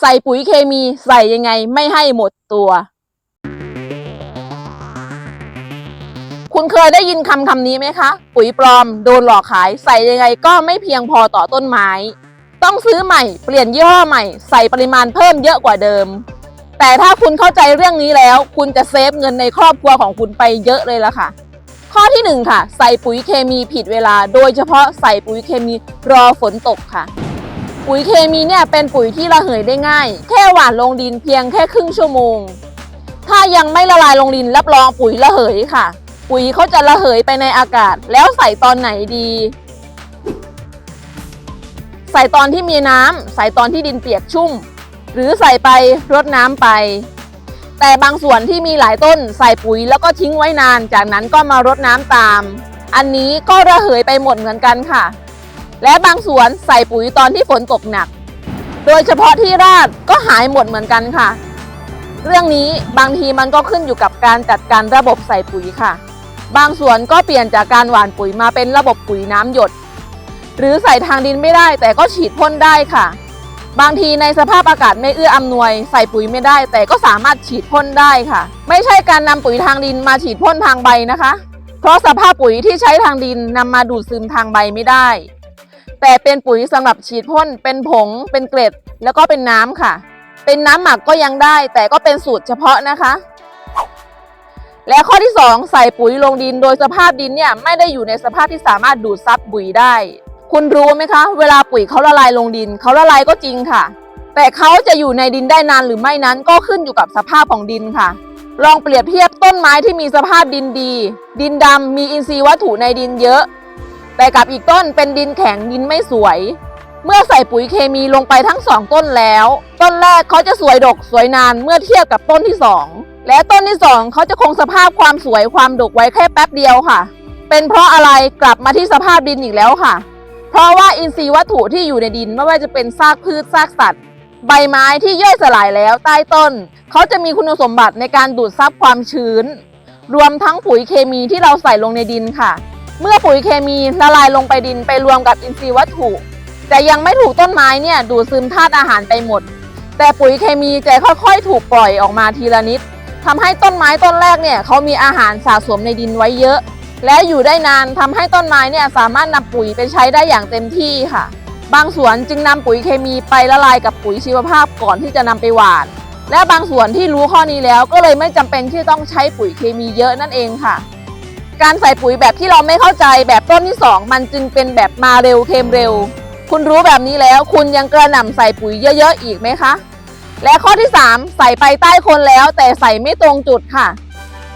ใส่ปุ๋ยเคมีใส่ยังไงไม่ให้หมดตัว คุณเคยได้ยินคำคำนี้ไหมคะ ปุ๋ยปลอมโดนหลอกขาย ใส่ยังไงก็ไม่เพียงพอต่อต้นไม้ ต้องซื้อใหม่เปลี่ยนยี่ห้อใหม่ ใส่ปริมาณเพิ่มเยอะกว่าเดิม แต่ถ้าคุณเข้าใจเรื่องนี้แล้ว คุณจะเซฟเงินในครอบครัวของคุณไปเยอะเลยละค่ะข้อที่หนึ่งค่ะ ใส่ปุ๋ยเคมีผิดเวลา โดยเฉพาะใส่ปุ๋ยเคมีรอฝนตกค่ะ ปุ๋ยเคมีเนี่ยเป็นปุ๋ยที่ระเหยได้ง่าย แค่หว่านลงดินเพียงแค่ครึ่งชั่วโมง ถ้ายังไม่ละลายลงดินรับรองปุ๋ยระเหยค่ะ ปุ๋ยเขาจะระเหยไปในอากาศ แล้วใส่ตอนไหนดี ใส่ตอนที่มีน้ำใส่ตอนที่ดินเปียกชุ่ม หรือใส่ไปรดน้ำไป แต่บางส่วนที่มีหลายต้นใส่ปุ๋ยแล้วก็ทิ้งไว้นาน จากนั้นก็มารดน้ำตาม อันนี้ก็ระเหยไปหมดเหมือนกันค่ะ และบางสวนใส่ปุ๋ยตอนที่ฝนตกหนัก โดยเฉพาะที่ราดก็หายหมดเหมือนกันค่ะ เรื่องนี้บางทีมันก็ขึ้นอยู่กับการจัดการระบบใส่ปุ๋ยค่ะ บางสวนก็เปลี่ยนจากการหว่านปุ๋ยมาเป็นระบบปุ๋ยน้ำหยด หรือใส่ทางดินไม่ได้แต่ก็ฉีดพ่นได้ค่ะ บางทีในสภาพอากาศไม่เอื้ออำนวย ใส่ปุ๋ยไม่ได้ แต่ก็สามารถฉีดพ่นได้ค่ะ ไม่ใช่การนำปุ๋ยทางดินมาฉีดพ่นทางใบนะคะ เพราะสภาพปุ๋ยที่ใช้ทางดินนำมาดูดซึมทางใบไม่ได้ แต่เป็นปุ๋ยสำหรับฉีดพ่นเป็นผง เป็นเกล็ด แล้วก็เป็นน้ำค่ะ เป็นน้ำหมักก็ยังได้ แต่ก็เป็นสูตรเฉพาะนะคะ และข้อที่ 2 ใส่ปุ๋ยลงดินโดยสภาพดินเนี่ยไม่ได้อยู่ในสภาพที่สามารถดูดซับปุ๋ยได้ คุณรู้ไหมคะ เวลาปุ๋ยเขาละลายลงดินเขาละลายก็จริงค่ะ แต่เขาจะอยู่ในดินได้นานหรือไม่นั้นก็ขึ้นอยู่กับสภาพของดินค่ะลองเปรียบเทียบต้นไม้ที่มีสภาพดินดี ดินดำมีอินทรีย์วัตถุในดินเยอะ แต่กับอีกต้นเป็นดินแข็งดินไม่สวย เมื่อใส่ปุ๋ยเคมีลงไปทั้งสองต้นแล้ว ต้นแรกเขาจะสวยดกสวยนานเมื่อเทียบกับต้นที่สองและต้นที่สองเขาจะคงสภาพความสวยความดกไว้แค่แป๊บเดียวค่ะ เป็นเพราะอะไรกลับมาที่สภาพดินอีกแล้วค่ะ เพราะว่าอินทรีย์วัตถุที่อยู่ในดินไม่ว่าจะเป็นซากพืชซากสัตว์ใบไม้ที่ย่อยสลายแล้วใต้ต้น เขาจะมีคุณสมบัติในการดูดซับความชื้น รวมทั้งปุ๋ยเคมีที่เราใส่ลงในดินค่ะ เมื่อปุ๋ยเคมีละลายลงไปดินไปรวมกับอินทรีย์วัตถุ แต่ยังไม่ถูกต้นไม้เนี่ยดูดซึมธาตุอาหารไปหมด แต่ปุ๋ยเคมีจะค่อยๆ ถูกปล่อยออกมาทีละนิดทำให้ต้นไม้ต้นแรกเนี่ยเขามีอาหารสะสมในดินไว้เยอะ และอยู่ได้นานทำให้ต้นไม้เนี่ยสามารถนำปุ๋ยไปใช้ได้อย่างเต็มที่ค่ะ บางสวนจึงนำปุ๋ยเคมีไปละลายกับปุ๋ยชีวภาพก่อนที่จะนำไปหว่าน และบางส่วนที่รู้ข้อนี้แล้วก็เลยไม่จำเป็นที่ต้องใช้ปุ๋ยเคมีเยอะนั่นเองค่ะ การใส่ปุ๋ยแบบที่เราไม่เข้าใจแบบต้นที่ 2 มันจึงเป็นแบบมาเร็วเค็มเร็ว คุณรู้แบบนี้แล้ว คุณยังกระหน่ำใส่ปุ๋ยเยอะๆอีกไหมคะ และข้อที่ 3 ใส่ไปใต้โคนแล้ว แต่ใส่ไม่ตรงจุดค่ะ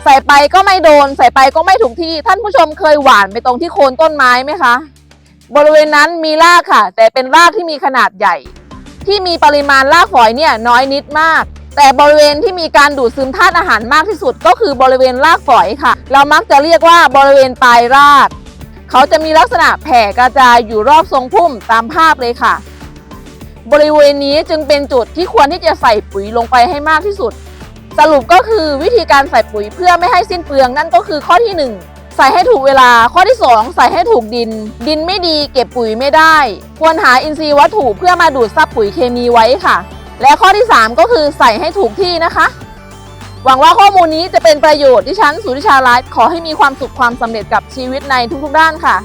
ใส่ไปก็ไม่โดน ใส่ไปก็ไม่ถูกที่ ท่านผู้ชมเคยหว่านไปตรงที่โคนต้นไม้ไหมคะ บริเวณนั้นมีรากค่ะ แต่เป็นรากที่มีขนาดใหญ่ ที่มีปริมาณรากฝอยเนี่ยน้อยนิดมาก แต่บริเวณที่มีการดูดซึมธาตุอาหารมากที่สุดก็คือบริเวณรากฝอยค่ะ เรามักจะเรียกว่าบริเวณปลายราก เขาจะมีลักษณะแผ่กระจายอยู่รอบทรงพุ่มตามภาพเลยค่ะ บริเวณนี้จึงเป็นจุดที่ควรที่จะใส่ปุ๋ยลงไปให้มากที่สุด สรุปก็คือวิธีการใส่ปุ๋ยเพื่อไม่ให้สิ้นเปลืองนั่นก็คือข้อที่ 1ใส่ให้ถูกเวลาข้อที่ 2 ใส่ให้ถูกดิน ดินไม่ดีเก็บปุ๋ยไม่ได้ ควรหาอินทรีย์วัตถุเพื่อมาดูดซับปุ๋ยเคมีไว้ค่ะ และข้อที่ 3 ก็คือใส่ให้ถูกที่นะคะ หวังว่าข้อมูลนี้จะเป็นประโยชน์ที่ฉันสุริชาไลฟ์ขอให้มีความสุขความสำเร็จกับชีวิตในทุกๆด้านค่ะ